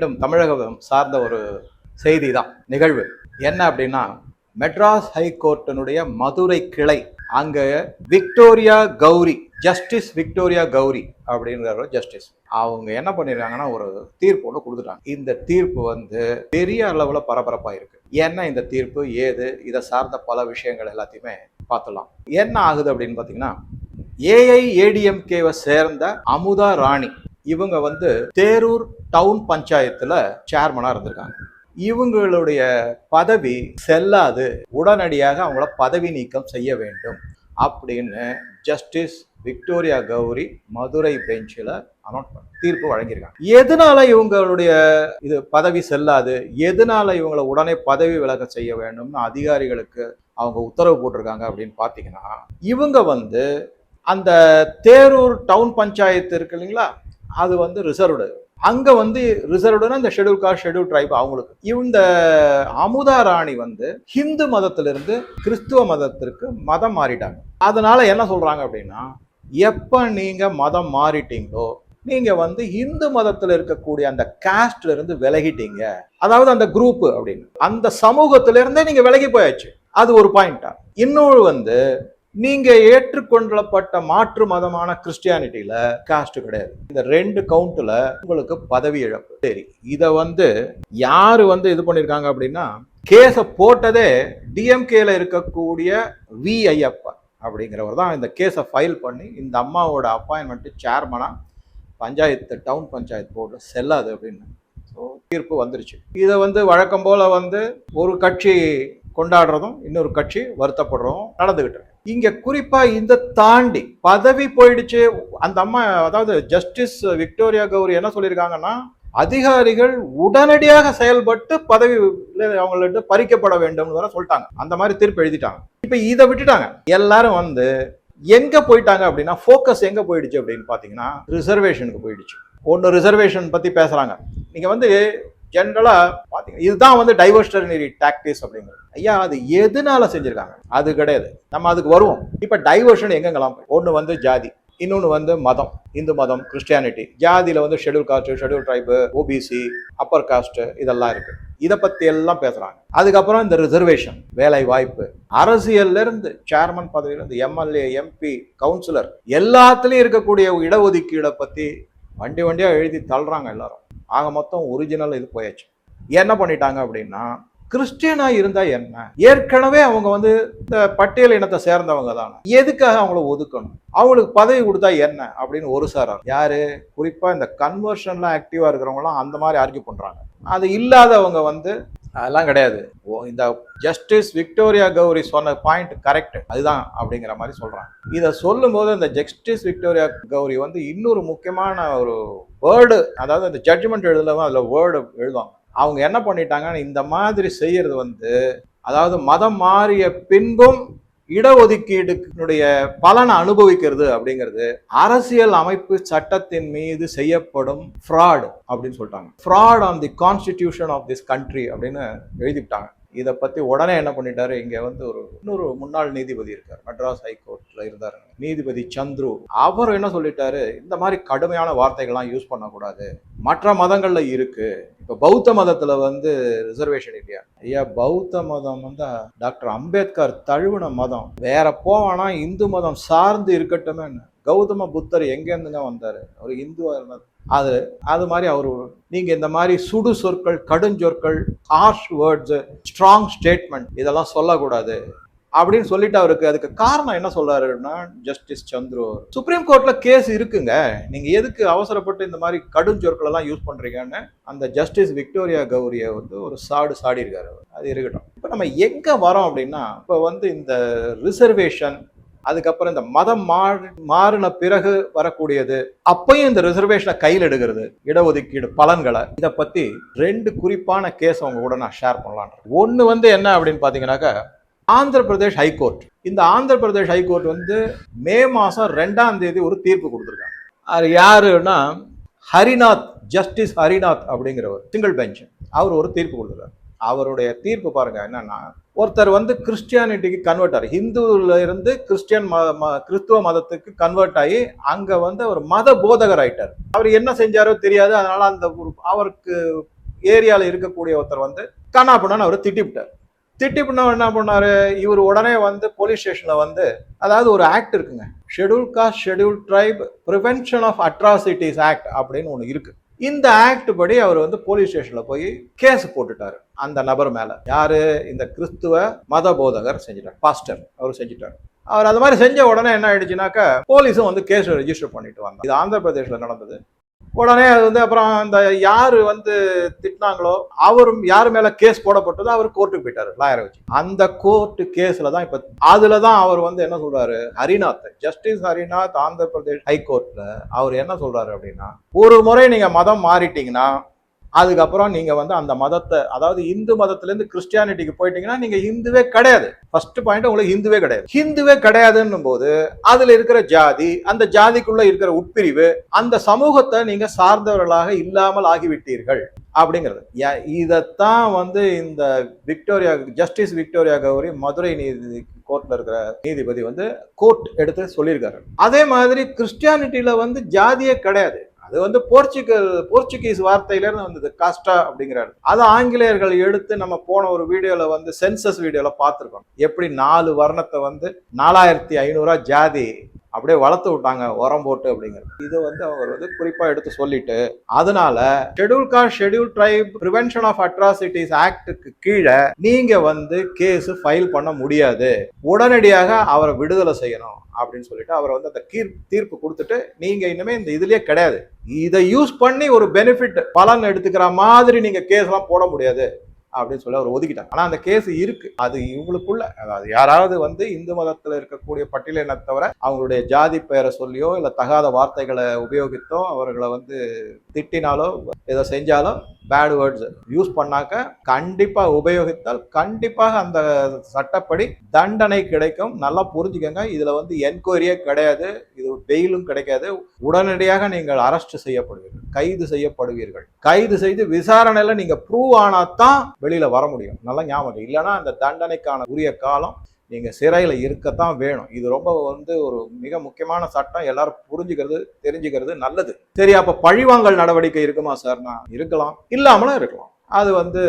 மீண்டும் தமிழகம் சார்ந்த ஒரு செய்தி தான் நிகழ்வு. என்ன அப்படின்னா மெட்ராஸ் ஹைகோர்ட்டினுடைய மதுரை கிளை அங்கே Victoria Gowri justice Victoria Gowri அப்படிங்கிற ஜஸ்டிஸ். அவங்க என்ன பண்ணிருக்காங்கன்னா ஒரு தீர்ப்பு ஒன்று கொடுத்துட்டாங்க. இந்த தீர்ப்பு வந்து பெரிய அளவில் பரபரப்பாக இருக்கு என்ன இந்த தீர்ப்பு ஏது இதை சார்ந்த பல விஷயங்கள் எல்லாத்தையுமே பார்த்துலாம் என்ன ஆகுது அப்படின்னு பார்த்தீங்கன்னா ஏஐ ஏடிஎம்கேவை சேர்ந்த அமுதா ராணி இவங்க வந்து தேரூர் டவுன் பஞ்சாயத்துல சேர்மனா இருந்திருக்காங்க. இவங்களுடைய பதவி செல்லாது உடனடியாக அவங்கள பதவி நீக்கம் செய்ய வேண்டும் அப்படின்னு ஜஸ்டிஸ் விக்டோரியா கௌரி மதுரை பெஞ்சில் அனௌன்ஸ் பண்ண தீர்ப்பு வழங்கியிருக்காங்க. எதனால இவங்களுடைய இது பதவி செல்லாது எதனால இவங்களை உடனே பதவி விலக செய்ய வேண்டும்னு அதிகாரிகளுக்கு அவங்க உத்தரவு போட்டிருக்காங்க அப்படின்னு பார்த்தீங்கன்னா இவங்க வந்து அந்த தேரூர் டவுன் பஞ்சாயத்து இருக்கு இல்லைங்களா அது வந்து ரிசர்வ்டு. அங்கே வந்து ரிசர்வ்டுனா இந்த ஷெட்யூல் காஸ்ட் ஷெட்யூல் ட்ரைப் அவங்களுக்கு. இந்த அமுதா ராணி வந்து ஹிந்து மதத்திலிருந்து கிறிஸ்துவ மதத்திற்கு மதம் மாறிட்டாங்க. அதனால என்ன சொல்றாங்க அப்படின்னா எப்போ நீங்க மதம் மாறிட்டீங்களோ நீங்க வந்து இந்து மதத்தில் இருக்கக்கூடிய அந்த காஸ்ட்ல இருந்து விலகிட்டீங்க. அதாவது அந்த குரூப் அப்படின்னு. அந்த சமூகத்துல நீங்கள் நீங்க விலகி போயாச்சு. அது ஒரு பாயிண்டா இன்னொரு வந்து நீங்க ஏற்றுக்கொள்ளப்பட்ட மாற்று மதமான கிறிஸ்டியானிட்டியில காஸ்ட் கிடையாது. இந்த ரெண்டு கவுண்ட்ல உங்களுக்கு பதவி இழப்பு. சரி இதை வந்து யாரு வந்து இது பண்ணிருக்காங்க அப்படின்னா கேஸை போட்டதே டிஎம்கேல இருக்கக்கூடிய வி ஐயப்பா அப்படிங்கிறவர் தான் இந்த கேஸை ஃபைல் பண்ணி இந்த அம்மாவோட அப்பாயின்மெண்ட் சேர்மனா பஞ்சாயத்து டவுன் பஞ்சாயத்து போர்டில் செல்லாது அப்படின்னு. ஸோ தீர்ப்பு வந்துருச்சு. இதை வந்து வழக்கம் போல வந்து ஒரு கட்சி கொண்டாடுறதும் இன்னொரு கட்சி வருத்தப்படுறதும் நடந்துகிட்டு இங்க குறிப்பா இந்த தாண்டி பதவி போயிடுச்சு. அந்த அம்மா அதாவது ஜஸ்டிஸ் விக்டோரியா கௌரி என்ன சொல்லியிருக்காங்கன்னா அதிகாரிகள் உடனடியாக செயல்பட்டு பதவி அவங்கள்ட்ட பறிக்கப்பட வேண்டும் சொல்லிட்டாங்க. அந்த மாதிரி தீர்ப்பு எழுதிட்டாங்க. இப்ப இதை விட்டுட்டாங்க. எல்லாரும் வந்து எங்க போயிட்டாங்க அப்படின்னா ஃபோக்கஸ் எங்க போயிடுச்சு அப்படின்னு பாத்தீங்கன்னா ரிசர்வேஷனுக்கு போயிடுச்சு. ஒன்று ரிசர்வேஷன் பத்தி பேசுறாங்க. நீங்க வந்து ஜென்ரலா பாத்தீங்க இதுதான் வந்து டைவர்ஷனரி டாக்டிஸ் அப்படிங்கிறது. ஐயா அது எதனால செஞ்சிருக்காங்க? அது கிடையாது. நம்ம அதுக்கு வருவோம். இப்ப டைவர்ஷன் எங்கெங்கெல்லாம் ஒன்று வந்து ஜாதி இன்னொன்று வந்து மதம். இந்து மதம் கிறிஸ்டியானிட்டி ஜாதியில் வந்து schedule caste schedule tribe OBC upper caste இதெல்லாம் இருக்குது இதை பற்றி எல்லாம் பேசுகிறாங்க அதுக்கப்புறம் இந்த ரிசர்வேஷன் வேலை வாய்ப்பு அரசியல்ல இருந்து சேர்மன் பதவியிலேருந்து எம்எல்ஏ எம்பி கவுன்சிலர் எல்லாத்துலேயும் இருக்கக்கூடிய இடஒதுக்கீடை பற்றி வண்டி வண்டியாக எழுதி தள்ளுறாங்க எல்லாரும். ஆக மொத்தம் ஒரிஜினல் இது போயாச்சு. என்ன பண்ணிட்டாங்க அப்படின்னா கிறிஸ்டியனாக இருந்தால் என்ன? ஏற்கனவே அவங்க வந்து இந்த பட்டியல் இனத்தை சேர்ந்தவங்க தானே. எதுக்காக அவங்கள ஒதுக்கணும்? அவங்களுக்கு பதவி கொடுத்தா என்ன? அப்படின்னு ஒரு சாரார் யார்? குறிப்பாக இந்த கன்வர்ஷன்லாம் ஆக்டிவாக இருக்கிறவங்களாம் அந்த மாதிரி ஆர்கியூ பண்ணுறாங்க அது இல்லாதவங்க வந்து அதெல்லாம் கிடையாது. ஓ இந்த ஜஸ்டிஸ் விக்டோரியா கௌரி சொன்ன பாயிண்ட் கரெக்ட் அதுதான் அப்படிங்கிற மாதிரி சொல்கிறாங்க இதை சொல்லும்போது இந்த ஜஸ்டிஸ் விக்டோரியா கௌரி வந்து இன்னொரு முக்கியமான ஒரு வேர்டு அதாவது அந்த ஜட்ஜ்மெண்ட் எழுதலாம் அதில் வேர்டு எழுதுவாங்க அவங்க என்ன பண்ணிட்டாங்கன்னா இந்த மாதிரி செய்யறது வந்து அதாவது மதம் மாறிய பின்பும் இடஒதுக்கீடுனுடைய பலனை அனுபவிக்கிறது அப்படிங்கிறது அரசியல் அமைப்பு சட்டத்தின் மீது செய்யப்படும் ஃப்ராடு அப்படின்னு சொல்லிட்டாங்க. Fraud on the constitution of this country அப்படின்னு எழுதிவிட்டாங்க. இதை பற்றி உடனே என்ன பண்ணிட்டாரு? இங்கே வந்து ஒரு இன்னொரு முன்னாள் நீதிபதி இருக்கார். மெட்ராஸ் ஹைகோர்ட்டில் இருந்தார். நீதிபதி சந்துரு. அவர் என்ன சொல்லிட்டாரு? இந்த மாதிரி கடுமையான வார்த்தைகள்லாம் யூஸ் பண்ணக்கூடாது. மற்ற மதங்களில் இருக்குது இப்போ பௌத்த மதத்தில் வந்து ரிசர்வேஷன் இல்லையா? ஐயா பௌத்த மதம் வந்து டாக்டர் அம்பேத்கர் தழுவின மதம். வேற போவானா? இந்து மதம் சார்ந்து இருக்கட்டுமே கௌதம புத்தர் எங்கேருந்துங்க வந்தார்? அவர் இந்துவா இருந்தார் அது அது மாதிரி அவர் நீங்கள் இந்த மாதிரி சுடு சொற்கள் கடுஞ்சொற்கள் ஹார்ஷ் வேர்ட்ஸு ஸ்ட்ராங் ஸ்டேட்மெண்ட் இதெல்லாம் சொல்லக்கூடாது. அப்படின்னு சொல்லிட்டு அவருக்கு அதுக்கு காரணம் என்ன சொல்றாருன்னா ஜஸ்டிஸ் சந்துரு சுப்ரீம் கோர்ட்ல கேஸ் இருக்குங்க. நீங்க எதுக்கு அவசரப்பட்டு இந்த மாதிரி கடுஞ்சொற்கள் எல்லாம் யூஸ் பண்றீங்கன்னு அந்த ஜஸ்டிஸ் விக்டோரியா கௌரிய வந்து ஒரு சாடு சாடி இருக்காரு அது இருக்கட்டும். இப்போ நம்ம எங்க வரோம் அப்படின்னா இப்போ வந்து இந்த ரிசர்வேஷன் அதுக்கப்புறம் இந்த மதம் மாறு மாறின பிறகு வரக்கூடியது அப்பையும் இந்த ரிசர்வேஷனை கையில் எடுக்கிறது இடஒதுக்கீடு பலன்களை. இதை பத்தி ரெண்டு குறிப்பான கேஸ் அவங்க கூட நான் ஷேர் பண்ணலான் ஒன்று வந்து என்ன அப்படின்னு பார்த்தீங்கன்னாக்கா ஆந்திர பிரதேஷ் ஹைகோர்ட் இந்த ஆந்திர பிரதேஷ் ஹைகோர்ட் வந்து மே மாதம் ரெண்டாம் தேதி ஒரு தீர்ப்பு கொடுத்துருக்காங்க. அது யாருன்னா ஹரிநாத் ஜஸ்டிஸ் ஹரிநாத் அப்படிங்கிறவர் சிங்கிள் பெஞ்ச் அவர் ஒரு தீர்ப்பு கொடுத்துருக்காரு. அவருடைய தீர்ப்பு பாருங்க என்னன்னா ஒருத்தர் வந்து கிறிஸ்டியானிட்டிக்கு கன்வெர்ட் ஆகி ஹிந்துல இருந்து கிறிஸ்டியன் மத ம- கிறிஸ்துவ மதத்துக்கு கன்வெர்ட் ஆகி அங்க வந்து அவர் மத போதகர் ஆயிட்டார் அவர் என்ன செஞ்சாரோ தெரியாது அதனால அந்த அவருக்கு ஏரியால இருக்கக்கூடிய ஒருத்தர் வந்து கண்ணாப்புண்ணான்னு அவர் திட்டிவிட்டார். திட்டிப்புண்ணா என்ன பண்ணாரு? இவர் உடனே வந்து போலீஸ் ஸ்டேஷன்ல வந்து அதாவது ஒரு ஆக்ட் இருக்குங்க schedule caste schedule tribe prevention of atrocities act அப்படின்னு ஒன்று இருக்கு. இந்த ஆக்ட் படி அவர் வந்து போலீஸ் ஸ்டேஷன்ல போய் கேஸ் போட்டுட்டாரு. அந்த நபர் மேல. யாரு? இந்த கிறிஸ்துவ மத போதகர் செஞ்சிட்டார். பாஸ்டர் அவர் செஞ்சிட்டார். அவர் அது மாதிரி செஞ்ச உடனே என்ன ஆயிடுச்சுனாக்கா போலீஸும் வந்து கேஸ் ரெஜிஸ்டர் பண்ணிட்டு வந்தாங்க. இது ஆந்திர பிரதேஷ்ல நடந்தது. உடனே அது வந்து அப்புறம் அந்த யார் வந்து திட்டினாங்களோ அவரும் யார் மேலே கேஸ் போடப்பட்டதோ அவர் கோர்ட்டுக்கு போயிட்டாரு லாயரை வச்சு. அந்த கோர்ட்டு கேஸில் தான் இப்போ அதில் தான் அவர் வந்து என்ன சொல்கிறாரு ஹரிநாத் ஜஸ்டிஸ் ஹரிநாத் ஆந்திர பிரதேஷ் ஹைகோர்ட்டில் அவர் என்ன சொல்கிறாரு அப்படின்னா ஒரு முறை நீங்கள் மதம் மாறிட்டீங்கன்னா அதுக்கப்புறம் நீங்க வந்து அந்த மதத்தை அதாவது இந்து மதத்துலேருந்து கிறிஸ்டியானிட்டிக்கு போயிட்டீங்கன்னா நீங்க ஹிந்துவே கிடையாது. ஃபர்ஸ்ட் பாயிண்ட் உங்களுக்கு ஹிந்துவே கிடையாது. ஹிந்துவே கிடையாதுன்னும் போது அதுல இருக்கிற ஜாதி அந்த ஜாதிக்குள்ள இருக்கிற உட்பிரிவு அந்த சமூகத்தை நீங்க சார்ந்தவர்களாக இல்லாமல் ஆகிவிட்டீர்கள் அப்படிங்கிறது. இதைத்தான் வந்து இந்த Victoria justice Victoria Gowri Madurai நீதி கோர்ட்ல இருக்கிற நீதிபதி வந்து கோர்ட் எடுத்து சொல்லியிருக்காரு. அதே மாதிரி கிறிஸ்டியானிட்டியில வந்து ஜாதியே கிடையாது. அது வந்து போர்ச்சுகல் போர்ச்சுகீஸ் வார்த்தையிலேருந்து வந்தது. காஸ்டா அப்படிங்கிறாரு. அது ஆங்கிலேயர்கள் எடுத்து நம்ம போன ஒரு வீடியோல வந்து சென்சஸ் வீடியோல பார்த்துருக்கோம். எப்படி நாலு வர்ணத்தை வந்து நாலாயிரத்தி ஐநூறுரூவா ஜாதி அப்படியே வளர்த்து விட்டாங்க உரம் போட்டு அப்படிங்கிறது இது வந்து அவர் வந்து குறிப்பாக எடுத்து சொல்லிட்டு அதனால schedule caste schedule tribe prevention of atrocities ஆக்டுக்கு கீழே நீங்க வந்து கேஸ் ஃபைல் பண்ண முடியாது. உடனடியாக அவரை விடுதலை செய்யணும் அப்படின்னு சொல்லிட்டு அவர் வந்து அந்த கீர் தீர்ப்பு கொடுத்துட்டு நீங்க இன்னுமே இந்த இதுலயே கிடையாது. இதை யூஸ் பண்ணி ஒரு பெனிஃபிட் பலன் எடுத்துக்கிற மாதிரி நீங்க கேஸ் எல்லாம் போட முடியாது. அப்படின்னு சொல்லி அவர் ஒதுக்கிட்டாங்க ஆனா அந்த கேஸ் இருக்கு. அது இவங்களுக்குள்ள அதாவது யாராவது வந்து இந்து மதத்துல இருக்கக்கூடிய பட்டியலினத்தவரை அவங்களுடைய ஜாதி பெயரை சொல்லியோ இல்ல தகாத வார்த்தைகளை உபயோகித்தோ அவர்களை வந்து திட்டினாலோ ஏதோ செஞ்சாலோ பேட் வேர்ட்ஸ் யூஸ் பண்ணாக்க கண்டிப்பா உபயோகித்தால் கண்டிப்பாக அந்த சட்டப்படி தண்டனை கிடைக்கும். நல்லா புரிஞ்சுக்கங்க. இதுல வந்து என்கொயரியே கிடையாது. இது பெயிலும் கிடைக்காது. உடனடியாக நீங்கள் அரெஸ்ட் செய்யப்படுவீர்கள். கைது செய்யப்படுவீர்கள். கைது செய்து விசாரணையில நீங்க ப்ரூவ் ஆனாதான் வெளியில வர முடியும். நல்லா ஞாபகம் இல்லைன்னா அந்த தண்டனைக்கான உரிய காலம் நீங்கள் சிறையில் இருக்கத்தான் வேணும். இது ரொம்ப வந்து ஒரு மிக முக்கியமான சட்டம். எல்லாரும் புரிஞ்சுக்கிறது தெரிஞ்சுக்கிறது நல்லது. சரி அப்போ பழிவாங்கல் நடவடிக்கை இருக்குமா சார்? நான் இருக்கலாம். இல்லாமலும் இருக்கலாம். அது வந்து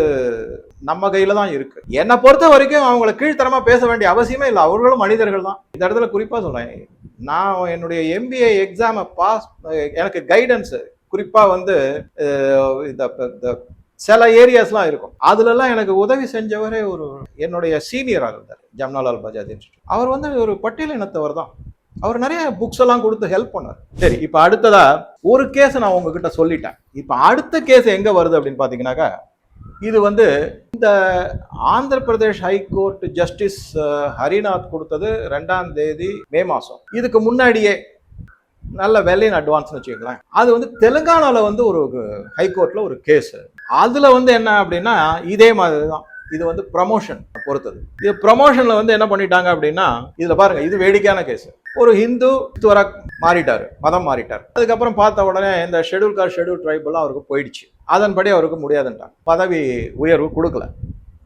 நம்ம கையில தான் இருக்கு. என்னை பொறுத்த வரைக்கும் அவங்கள கீழ்த்தரமா பேச வேண்டிய அவசியமே இல்லை. அவர்களும் மனிதர்கள் தான். இந்த இடத்துல குறிப்பா சொல்றேன். நான் என்னுடைய எம்பிஏ எக்ஸாமை பாஸ் எனக்கு கைடன்ஸ் குறிப்பா வந்து இந்த சில ஏரியாஸ்லாம் இருக்கும். அதுலலாம் எனக்கு உதவி செஞ்சவரே ஒரு என்னுடைய சீனியராக இருந்தார் ஜம்னாலால் பஜாஜ் இன்ஸ்டியூட் அவர் வந்து ஒரு பட்டியல் இனத்தவர் தான். அவர் நிறைய புக்ஸ் எல்லாம் கொடுத்து ஹெல்ப் பண்ணார். சரி இப்போ அடுத்ததா ஒரு கேஸ் நான் உங்ககிட்ட சொல்லிட்டேன். இப்போ அடுத்த கேஸ் எங்க வருது அப்படின்னு பாத்தீங்கன்னாக்கா இது வந்து இந்த Andhra Pradesh high court justice Harinath கொடுத்தது ரெண்டாம் தேதி மே மாதம் இதுக்கு முன்னாடியே நல்ல வெள்ளையின் அட்வான்ஸ்னு வச்சுக்கோங்களேன். அது வந்து தெலுங்கானாவில் வந்து ஒரு ஹைகோர்ட்டில் ஒரு கேஸ் அதுல வந்து என்ன அப்படின்னா இதே மாதிரி தான் இது வந்து ப்ரமோஷன் பொறுத்தது. இது ப்ரமோஷன்ல வந்து என்ன பண்ணிட்டாங்க அப்படின்னா இதுல பாருங்க இது வேடிக்கையான கேஸ் ஒரு ஹிந்து துவரா மாறிட்டாரு மதம் மாறிட்டார். அதுக்கப்புறம் பார்த்த உடனே இந்த ஷெட்யூல் கார் ஷெட்யூல் ட்ரைப் எல்லாம் அவருக்கு போயிடுச்சு. அதன்படி அவருக்கு முடியாதுன்ட்டாங்க. பதவி உயர்வு கொடுக்கல.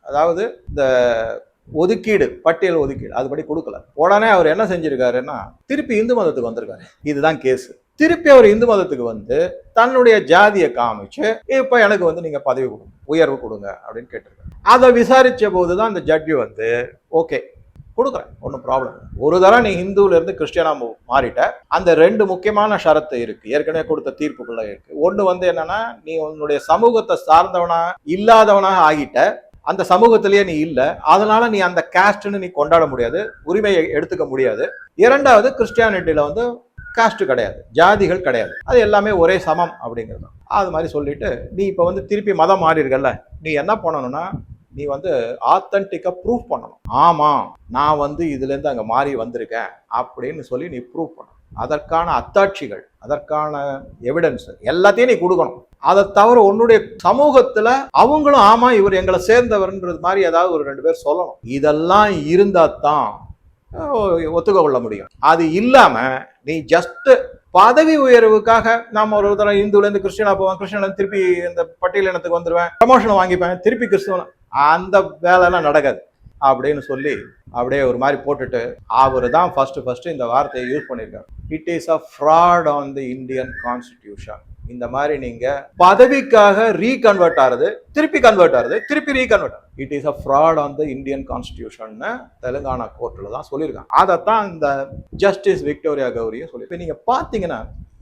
அதாவது இந்த ஒதுக்கீடு பட்டியல் ஒதுக்கீடு அதுபடி கொடுக்கல. உடனே அவர் என்ன செஞ்சிருக்காருன்னா திருப்பி இந்து மதத்துக்கு வந்திருக்காரு. இதுதான் கேஸு திருப்பி அவர் இந்து மதத்துக்கு வந்து தன்னுடைய ஜாதியை காமிச்சு இப்ப எனக்கு வந்து நீங்க பதவி கொடுங்க உயர்வு கொடுங்க அப்படின்னு கேட்டிருக்காரு. அதை விசாரிச்ச போதுதான் அந்த ஜட்ஜி வந்து ஓகே கொடுக்குறேன் ஒன்றும் ப்ராப்ளம் ஒரு தடவை நீ ஹிந்துல இருந்து கிறிஸ்டியனா மாறிட்ட. அந்த ரெண்டு முக்கியமான ஷரத்து இருக்கு. ஏற்கனவே கொடுத்த தீர்ப்புக்குள்ள இருக்கு. ஒன்று வந்து என்னன்னா நீ உன்னுடைய சமூகத்தை சார்ந்தவனா இல்லாதவனாக ஆகிட்ட. அந்த சமூகத்திலேயே நீ இல்லை. அதனால நீ அந்த காஸ்ட்னு நீ கொண்டாட முடியாது. உரிமையை எடுத்துக்க முடியாது. இரண்டாவது கிறிஸ்டியானிட்டியில வந்து காஸ்ட் கிடையாது ஜாதிகள் கிடையாது. அது எல்லாமே ஒரே சமம் அப்படிங்கிறது அது மாதிரி சொல்லிட்டு நீ இப்போ வந்து திருப்பி மதம் மாறிருக்கல்ல நீ என்ன பண்ணணும்னா நீ வந்து ஆத்தன்டிக்காக ப்ரூஃப் பண்ணணும். ஆமாம் நான் வந்து இதுலேருந்து அங்கே மாறி வந்திருக்கேன் அப்படின்னு சொல்லி நீ ப்ரூஃப் பண்ணணும். அதற்கான அத்தாட்சிகள் அதற்கான எவிடன்ஸ் எல்லாத்தையும் நீ கொடுக்கணும். அதை தவிர உன்னுடைய சமூகத்துல அவங்களும் ஆமா இவர் எங்களை சேர்ந்தவர்ன்றது மாதிரி ஏதாவது ஒரு ரெண்டு பேர் சொல்லணும். இதெல்லாம் இருந்தா தான் ஒத்துக்க கொள்ள முடியும். அது இல்லாமல் நீ ஜஸ்ட் பதவி உயர்வுக்காக நாம் ஒரு தடவை இந்துலேருந்து போவேன் கிறிஸ்டியன்ல திருப்பி இந்த பட்டியல் இனத்துக்கு வந்துடுவேன் ப்ரமோஷன் வாங்கிப்பேன் திருப்பி கிறிஸ்துவன்? அந்த வேலைலாம் நடக்காது. அப்படின்னு சொல்லி அப்படியே ஒரு மாதிரி போட்டுட்டு அவர் தான் ஃபர்ஸ்ட் ஃபர்ஸ்ட் இந்த வார்த்தையை யூஸ் பண்ணியிருக்காரு. It is a fraud on the Indian constitution இந்த மாதிரி நீங்க பதவிக்காக ரீகன்வெர்ட் ஆறது திருப்பி கன்வெர்ட் ஆறது திருப்பி reconvert it is a fraud on the Indian constitution Telangana கோர்ட்டில் தான் சொல்லியிருக்காங்க. அதைத்தான் இந்த ஜஸ்டிஸ் விக்டோரியா கௌரியும் சொல்லி இப்போ நீங்கள் பார்த்தீங்கன்னா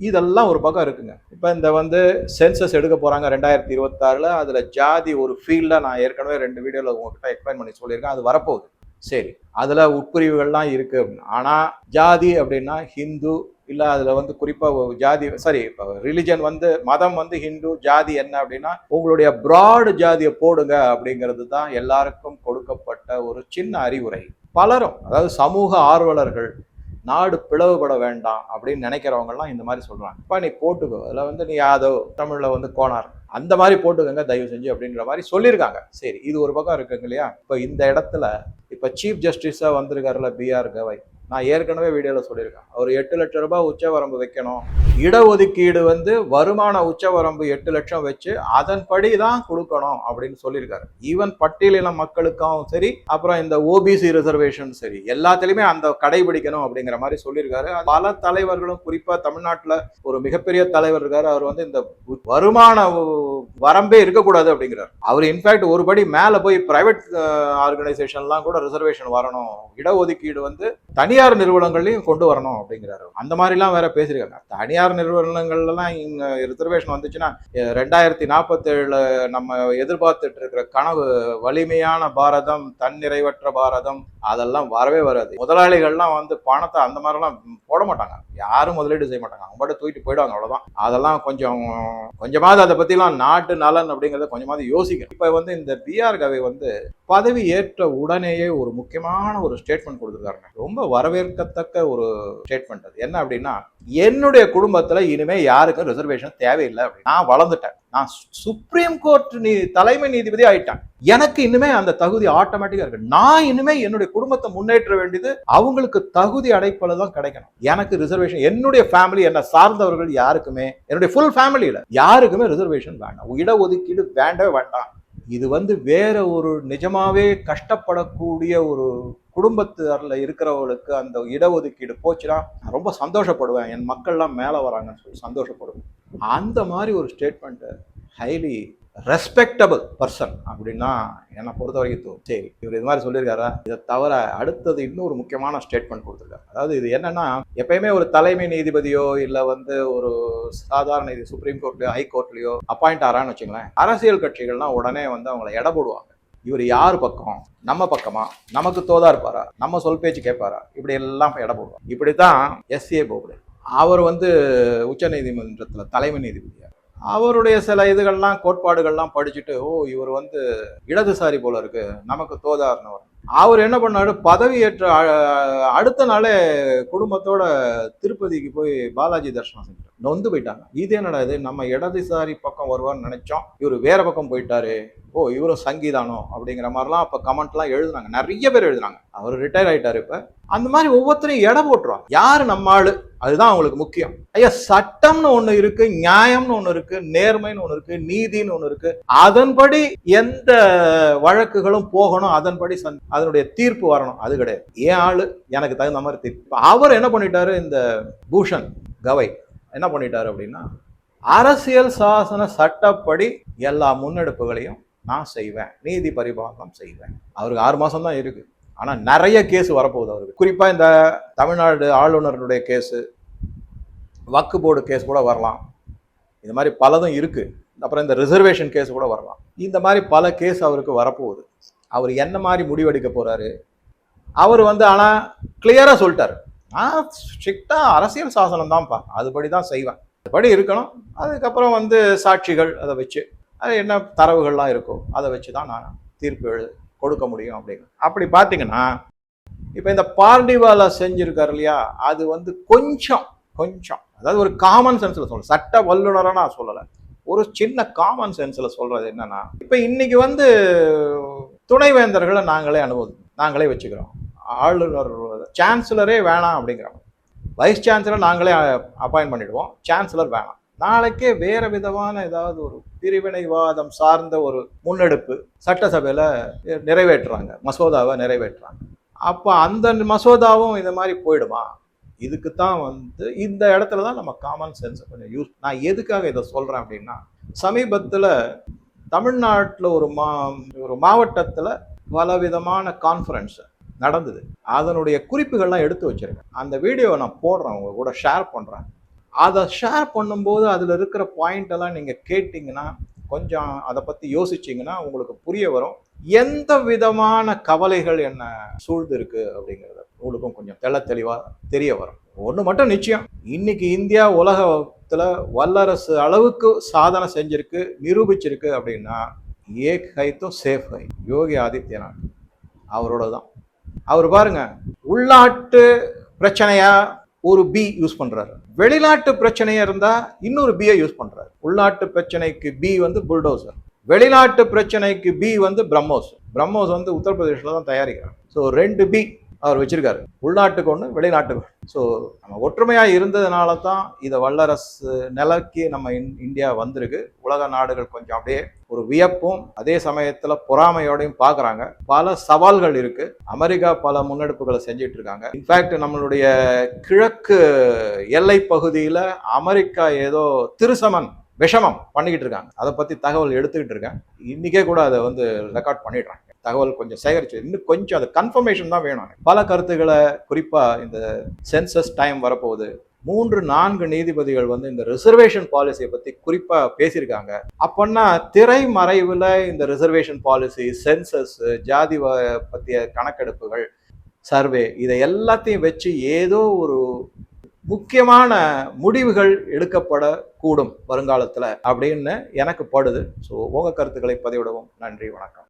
இதெல்லாம் ஒரு பக்கம் இருக்குங்க. இப்போ இந்த வந்து சென்சஸ் எடுக்க போகிறாங்க ரெண்டாயிரத்தி இருபத்தாறுல அதில் ஜாதி ஒரு ஃபீல்ட நான் ஏற்கனவே ரெண்டு வீடியோவில் உங்ககிட்ட எக்ஸ்பிளைன் பண்ணி சொல்லியிருக்கேன் அது வரப்போகுது. சரி அதில் உட்பிரிவுகள்லாம் இருக்குது அப்படின்னு ஆனால் ஜாதி அப்படின்னா ஹிந்து இல்லை அதில் வந்து குறிப்பாக ஜாதி சாரி ரிலிஜன் வந்து மதம் வந்து ஹிந்து ஜாதி என்ன அப்படின்னா உங்களுடைய ப்ராடு ஜாதியை போடுங்க அப்படிங்கிறது தான் எல்லாருக்கும் கொடுக்கப்பட்ட ஒரு சின்ன அறிவுரை. பலரும் அதாவது சமூக ஆர்வலர்கள் நாடு பிளவுபட வேண்டாம் அப்படின்னு நினைக்கிறவங்கலாம் இந்த மாதிரி சொல்கிறாங்க இப்போ நீ போட்டுக்கோ அதில் வந்து நீ யாதவ் தமிழில் வந்து கோனார் அந்த மாதிரி போட்டுக்கோங்க தயவு செஞ்சு அப்படின்ற மாதிரி சொல்லியிருக்காங்க. சரி இது ஒரு பக்கம் இருக்குங்க இல்லையா? இப்போ இந்த இடத்துல இப்போ சீஃப் ஜஸ்டிஸாக வந்திருக்காருல பிஆர் கவாய். நான் ஏற்கனவே வீடியோவில் சொல்லியிருக்கேன். அவர் எட்டு லட்ச ரூபாய் உச்சவரம்பு வைக்கணும். இடஒதுக்கீடு வந்து வருமான உச்சவரம்பு எட்டு லட்சம் வச்சு அதன்படி தான் கொடுக்கணும் அப்படின்னு சொல்லியிருக்காரு. ஈவன் பட்டியலின மக்களுக்கும் சரி அப்புறம் இந்த ஓபிசி ரிசர்வேஷன் சரி எல்லாத்துலேயுமே அந்த கடைபிடிக்கணும் அப்படிங்கிற மாதிரி சொல்லியிருக்காரு. பல தலைவர்களும் குறிப்பாக தமிழ்நாட்டில் ஒரு மிகப்பெரிய தலைவர் இருக்காரு. அவர் வந்து இந்த வருமான வரம்பே இருக்கக்கூடாது அப்படிங்கிறார். அவர் இன்ஃபேக்ட் ஒரு படி மேலே போய் பிரைவேட் ஆர்கனைசேஷன்லாம் கூட ரிசர்வேஷன் வரணும். இடஒதுக்கீடு வந்து தனி தனியார் நிறுவனங்களையும் கொண்டு வரணும் அப்படிங்கிறாரு. அந்த மாதிரிலாம் வேற பேசியிருக்காங்க. தனியார் நிறுவனங்கள்லாம் இங்க ரிசர்வேஷன் வந்துச்சுன்னா ரெண்டாயிரத்தி நாற்பத்தேழுல நம்ம எதிர்பார்த்துட்டு இருக்கிற கனவு வலிமையான பாரதம் தன்னிறைவற்ற பாரதம் அதெல்லாம் வரவே வராது. முதலாளிகள்லாம் வந்து பணத்தை அந்த மாதிரிலாம் போட மாட்டாங்க. யாரும் முதலீடு செய்ய மாட்டாங்க. அவங்க பாட்டு தூக்கிட்டு போயிடுவாங்க அவ்வளோதான் அதெல்லாம் கொஞ்சம் கொஞ்சமாவது அதை பத்திலாம் நாட்டு நலன் அப்படிங்கிறத கொஞ்சமாவது யோசிக்கணும் இப்போ வந்து இந்த பிஆர் கவை வந்து பதவி ஏற்ற உடனேயே ஒரு முக்கியமான ஒரு ஸ்டேட்மெண்ட் கொடுத்துருக்காருங்க. ரொம்ப வரவேற்கத்தக்க ஒரு ஸ்டேட்மெண்ட் அது. என்ன அப்படின்னா என்னுடைய குடும்பத்தில் இனிமே யாருக்கும் ரிசர்வேஷன் தேவையில்லை அப்படின்னு. நான் வளர்ந்துட்டேன். நான் சுப்ரீம் கோர்ட் நீ தலைமை நீதிபதி ஆயிட்டேன். எனக்கு இனிமே அந்த தகுதி ஆட்டோமேட்டிக்கா இருக்கு. நான் இனிமே என்னுடைய குடும்பத்தை முன்னேற்ற வேண்டியது அவங்களுக்கு தகுதி அடைப்பல தான் கிடைக்கணும். எனக்கு ரிசர்வேஷன் என்னுடைய ஃபேமிலி என்னை சார்ந்தவர்கள் யாருக்குமே என்னுடைய ஃபுல் ஃபேமிலியில யாருக்குமே ரிசர்வேஷன் வேண்டாம். இடஒதுக்கீடு வேண்டவே வேண்டாம். இது வந்து வேற ஒரு நிஜமாவே கஷ்டப்படக்கூடிய ஒரு குடும்பத்தாரில் இருக்கிறவங்களுக்கு அந்த இடஒதுக்கீடு போச்சுன்னா நான் ரொம்ப சந்தோஷப்படுவேன். என் மக்கள்லாம் மேலே வராங்கன்னு சொல்லி சந்தோஷப்படுவேன். அந்த மாதிரி ஒரு ஸ்டேட்மெண்ட்டு ஹைலி ரெஸ்பெக்டபிள் பர்சன் அப்படின்னா என்னை பொறுத்த வரைக்கும் சரி இவர் இது மாதிரி சொல்லியிருக்காரா? இதை தவிர அடுத்தது இன்னொரு முக்கியமான ஸ்டேட்மெண்ட் கொடுத்துருக்காரு. அதாவது இது என்னன்னா எப்பயுமே ஒரு தலைமை நீதிபதியோ இல்லை வந்து ஒரு சாதாரண இது சுப்ரீம் கோர்ட்லயோ ஹை கோர்ட்லயோ அப்பாயிண்ட் ஆறான்னு வச்சுங்களேன் அரசியல் கட்சிகள்லாம் உடனே வந்து அவங்கள எடை போடுவாங்க. இவர் யார் பக்கம்? நம்ம பக்கமா? நமக்கு தோதா இருப்பாரா? நம்ம சொல் பேச்சு கேட்பாரா? இப்படி எல்லாம் இட இப்படி இப்படித்தான் எஸ்ஏ போகுது. அவர் வந்து உச்ச நீதிமன்றத்தில் தலைமை நீதிபதியாக அவருடைய சில இதுகள்லாம் கோட்பாடுகள்லாம் படிச்சுட்டு ஓ இவர் வந்து இடதுசாரி போல இருக்கு நமக்கு தோதார்னவர். அவர் என்ன பண்ணாரு? பதவியேற்ற அடுத்த நாளே குடும்பத்தோட திருப்பதிக்கு போய் பாலாஜி தர்ஷனம் செஞ்சார். நொந்து போயிட்டாங்க. இது என்னடா இது? நம்ம இடதுசாரி பக்கம் வருவான்னு நினைச்சோம். இவர் வேற பக்கம் போயிட்டாரு. ஓ இவரும் சங்கீதானோ? அப்படிங்கிற மாதிரிலாம் அப்போ கமெண்ட்லாம் எழுதுனாங்க. நிறைய பேர் எழுதுனாங்க. அவர் ரிட்டையர் ஆயிட்டாரு இப்போ. அந்த மாதிரி ஒவ்வொருத்தரையும் எடை போட்டுருவாங்க யார் நம்ம ஆள்? அதுதான் அவங்களுக்கு முக்கியம். ஐயா சட்டம்னு ஒன்று இருக்கு நியாயம்னு ஒன்று இருக்கு நேர்மைன்னு ஒன்று இருக்கு நீதின்னு ஒன்று இருக்கு. அதன்படி எந்த வழக்குகளும் போகணும். அதன்படி அதனுடைய தீர்ப்பு வரணும். அது கிடையாது. ஏன் ஆள் எனக்கு தகுந்த மாதிரி தீர்ப்பு. அவர் என்ன பண்ணிட்டாரு? இந்த பூஷன் கவை என்ன பண்ணிட்டாரு அப்படின்னா அரசியல் சாசன சட்டப்படி எல்லா முன்னெடுப்புகளையும் நான் செய்வேன். நீதி பரிபாலனம் செய்வேன். அவருக்கு ஆறு மாதம் தான் இருக்குது ஆனால் நிறைய கேஸ் வரப்போகுது அவருக்கு. குறிப்பாக இந்த தமிழ்நாடு ஆளுநருடைய கேஸு வக்கு போர்டு கேஸ் கூட வரலாம். இந்த மாதிரி பலதும் இருக்குது அப்புறம் இந்த ரிசர்வேஷன் கேஸ் கூட வரலாம். இந்த மாதிரி பல கேஸ் அவருக்கு வரப்போகுது. அவர் என்ன மாதிரி முடிவெடுக்க போறாரு? அவர் வந்து ஆனால் கிளியரா சொல்லிட்டார். நான் ஸ்ட்ரிக்டா அரசியல் சாசனம் தான்ப்பா அதுபடி தான் செய்வேன். அதுபடி இருக்கணும். அதுக்கப்புறம் வந்து சாட்சிகள் அதை வச்சு அது என்ன தரவுகள்லாம் இருக்கோ அதை வச்சு தான் நான் தீர்ப்பு எழு கொடுக்க முடியும் அப்படின்னு. அப்படி பார்த்தீங்கன்னா இப்போ இந்த பார்டிவாலா செஞ்சிருக்காரு இல்லையா? அது வந்து கொஞ்சம் கொஞ்சம் அதாவது ஒரு காமன் சென்ஸில் சொல்ல சட்ட வல்லுநராக நான் சொல்லலை. ஒரு சின்ன காமன் சென்ஸில் சொல்கிறது என்னன்னா இப்போ இன்றைக்கி வந்து துணைவேந்தர்களை நாங்களே அனுபவம் நாங்களே வச்சுக்கிறோம். ஆளுநர் சான்சலரே வேணாம் அப்படிங்கிறாங்க வைஸ் சான்சலர் நாங்களே அப்பாயின்ட் பண்ணிடுவோம். சான்சலர் வேணாம். நாளைக்கே வேற விதமான ஏதாவது ஒரு பிரிவினைவாதம் சார்ந்த ஒரு முன்னெடுப்பு சட்டசபையில் நிறைவேற்றுறாங்க. மசோதாவை நிறைவேற்றுறாங்க. அப்போ அந்த மசோதாவும் இந்த மாதிரி போயிடுமா? இதுக்கு தான் வந்து இந்த இடத்துல தான் நம்ம காமன் சென்ஸை கொஞ்சம் யூஸ் நான் எதுக்காக இதை சொல்கிறேன் அப்படின்னா சமீபத்தில் தமிழ்நாட்டில் ஒரு மா ஒரு மாவட்டத்தில் பலவிதமான கான்ஃபரன்ஸ் நடந்தது. அதனுடைய குறிப்புகள்லாம் எடுத்து வச்சிருக்கேன். அந்த வீடியோவை நான் போடுறேன் உங்க கூட ஷேர் பண்ணுறேன் அதை ஷேர் பண்ணும்போது அதில் இருக்கிற பாயிண்ட்டெல்லாம் நீங்கள் கேட்டிங்கன்னா கொஞ்சம் அதை பற்றி யோசிச்சிங்கன்னா உங்களுக்கு புரிய வரும். எந்த விதமான கவலைகள் என்ன சூழ்ந்து இருக்கு அப்படிங்கிறத உங்களுக்கும் கொஞ்சம் தெள்ள தெளிவாக தெரிய வரும். ஒன்று மட்டும் நிச்சயம். இன்னைக்கு இந்தியா உலக உலகத்தில் வல்லரசு அளவுக்கு சாதனை செஞ்சிருக்கு நிரூபிச்சிருக்கு அப்படின்னா ஏக் ஹை தோ சேஃப் ஹை யோகி ஆதித்யநாத். அவரோட தான் அவர் பாருங்க உள்நாட்டு பிரச்சனையா ஒரு பி யூஸ் பண்றாரு. வெளிநாட்டு பிரச்சனையா இருந்தா இன்னொரு பியை யூஸ் பண்றாரு. உள்நாட்டு பிரச்சனைக்கு பி வந்து புல்டோசர் வெளிநாட்டு பிரச்சனைக்கு பி வந்து பிரம்மோஸ். பிரம்மோஸ் வந்து உத்தரப்பிரதேசில் தான் தயாரிக்கிறார் ஸோ ரெண்டு பி அவர் வச்சிருக்காரு. உள்நாட்டுக்கு ஒன்று வெளிநாட்டுக்கு ஸோ நம்ம ஒற்றுமையாக இருந்ததுனால தான் இதை வல்லரசு நிலைக்கு நம்ம இன் இந்தியா வந்திருக்கு. உலக நாடுகள் கொஞ்சம் அப்படியே ஒரு வியப்பும் அதே சமயத்தில் பொறாமையோடையும் பார்க்குறாங்க பல சவால்கள் இருக்கு. அமெரிக்கா பல முன்னெடுப்புகளை செஞ்சிட்டு இருக்காங்க இன்ஃபேக்ட் நம்மளுடைய கிழக்கு எல்லை பகுதியில் அமெரிக்கா ஏதோ திருசமன் விஷமம் பண்ணிக்கிட்டு இருக்காங்க அதை பற்றி தகவல் எடுத்துக்கிட்டு இருக்கேன் இன்றைக்கே கூட அதை வந்து ரெக்கார்ட் பண்ணிடுறாங்க. தகவல் கொஞ்சம் சேகரிச்சு இன்னும் கொஞ்சம் அது கன்ஃபர்மேஷன் தான் வேணும் பல கருத்துக்களை குறிப்பாக இந்த சென்சஸ் டைம் வரப்போகுது. மூன்று நான்கு நீதிபதிகள் வந்து இந்த ரிசர்வேஷன் பாலிசியை பற்றி குறிப்பாக பேசியிருக்காங்க. அப்போன்னா திரைமறைவில் இந்த ரிசர்வேஷன் பாலிசி சென்சஸ் ஜாதி பற்றிய கணக்கெடுப்புகள் சர்வே இதை எல்லாத்தையும் வச்சு ஏதோ ஒரு முக்கியமான முடிவுகள் எடுக்கப்படக்கூடும் வருங்காலத்தில் அப்படின்னு எனக்கு படுது. ஸோ உங்கள் கருத்துக்களை பதிவிடவும். நன்றி வணக்கம்.